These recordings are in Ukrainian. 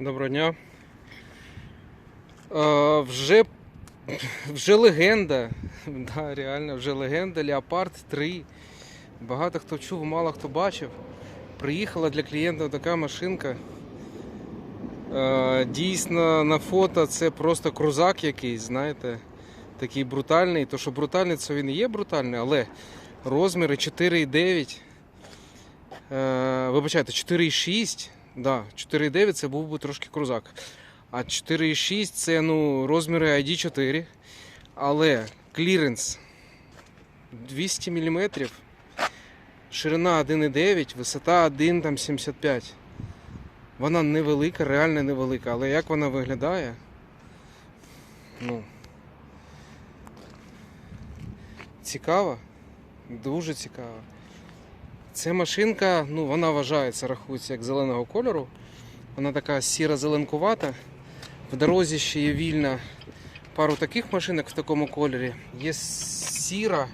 Доброго дня. Е, вже, вже легенда. Да, реально, вже легенда. Леопард 3. Багато хто чув, мало хто бачив. Приїхала для клієнта така машинка. Е, дійсно, на фото це просто крузак якийсь, знаєте, такий брутальний. То, що брутальний, це він і є брутальний, але розміри 4,9. Е, вибачайте, 4,6. Да, 4,9 це був би трошки крузак. А 4,6 це ну, розміри ID4. Але кліренс 200 мм, ширина 1,9, висота 1,75. Вона невелика, реально невелика. Але як вона виглядає? Ну. Цікаво. Дуже цікаво. Ця машинка, ну, вона вважається, рахується як зеленого кольору. Вона така сіро-зеленкувата. В дорозі ще є вільна пару таких машинок в такому кольорі. Є сіра,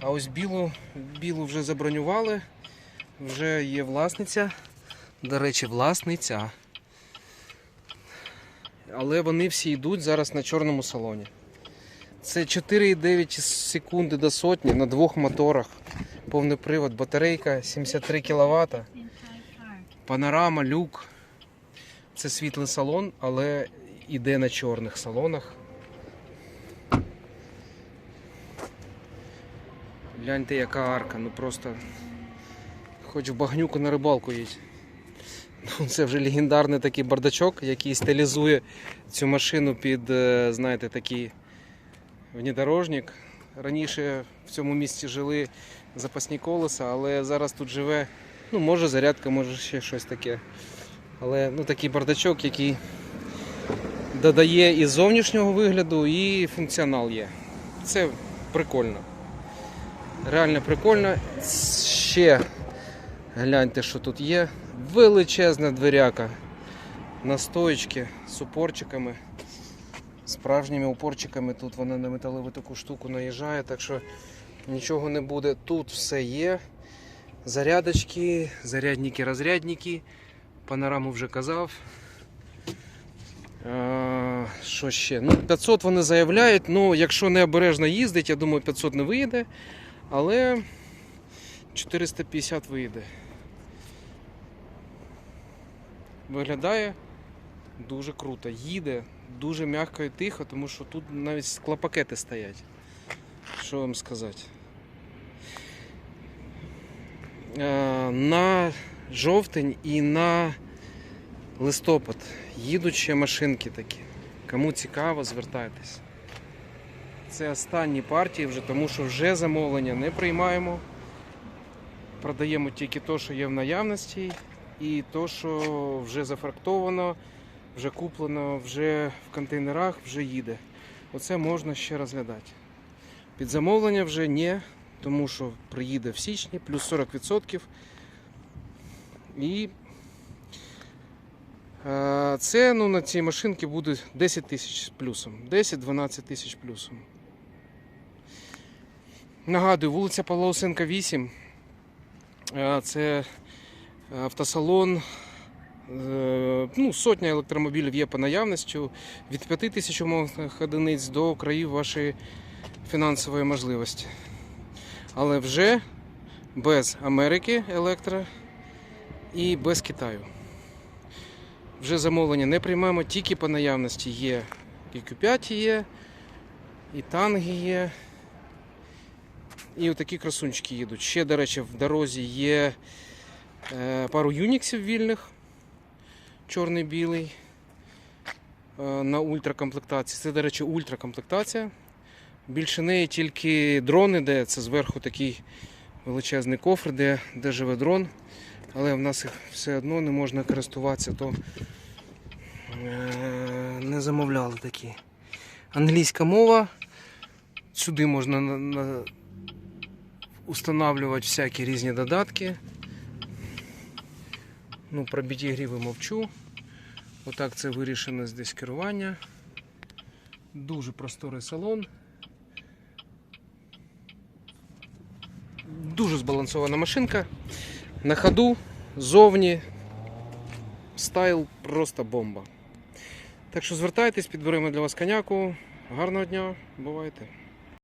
а ось білу, білу вже забронювали. Вже є власниця. До речі, власниця. Але вони всі йдуть зараз на чорному салоні. Це 4,9 секунди до сотні на двох моторах. Повний привод, батарейка 73 кВт. Панорама, люк. Це світлий салон, але йде на чорних салонах. Гляньте, яка арка, ну просто хоч в багнюку на рибалку їдь. Ну, це вже легендарний такий бардачок, який стилізує цю машину під, е, знаєте, такий внедорожник. Раніше в цьому місці жили запасні колеса, але зараз тут живе, ну, може зарядка, може ще щось таке. Але ну, такий бардачок, який додає і зовнішнього вигляду, і функціонал є. Це прикольно. Реально прикольно. Ще гляньте, що тут є. Величезна дверяка на стоечки з упорчиками. Справжніми упорчиками. Тут вона на металеву таку штуку наїжджає, так що нічого не буде. Тут все є. Зарядочки, зарядники, розрядники. Панораму вже казав. Е, Що ще? Ну, 500 вони заявляють, ну, якщо не обережно їздить, я думаю, 500 не вийде, але 450 вийде. Виглядає дуже круто. Їде дуже м'яко і тихо, тому що тут навіть склопакети стоять. Що вам сказати? Е, На жовтень і на листопад їдуть ще машинки такі. Кому цікаво, звертайтесь. Це останні партії вже, тому що вже замовлення не приймаємо. Продаємо тільки те, що є в наявності, і те, що вже зафрактовано, вже куплено, вже в контейнерах, вже їде. Оце можна ще розглядати. Під замовлення вже ні, тому що приїде в січні, плюс 40%. І це ну, на цій машинці буде 10 тисяч плюсом. 10-12 тисяч плюсом. Нагадую, вулиця Павла Осенка 8. Е, Це автосалон. Е, Ну, сотня електромобілів є по наявності. Від 5 тисяч умовних одиниць до країв вашої фінансової можливості. Але вже без Америки електро і без Китаю. Вже замовлення не приймаємо, тільки по наявності є і Q5 є, і танги є. І отакі красунчики їдуть. Ще, до речі, в дорозі є е, пару юніксів вільних, чорний білий е, на ультракомплектації. Це, до речі, ультракомплектація. Більше неї тільки дрон іде, це зверху такий величезний кофр, де, де живе дрон. Але в нас їх все одно не можна користуватися, то е, не замовляли такі. Англійська мова. Сюди можна на, на, устанавливати всякі різні додатки. Ну, про BT-гріви мовчу. Отак це вирішено здесь керування. Дуже просторий салон. Дуже збалансована машинка. На ходу, зовні. стайл просто бомба. Так що звертайтесь, підберемо для вас коняку. Гарного дня, бувайте.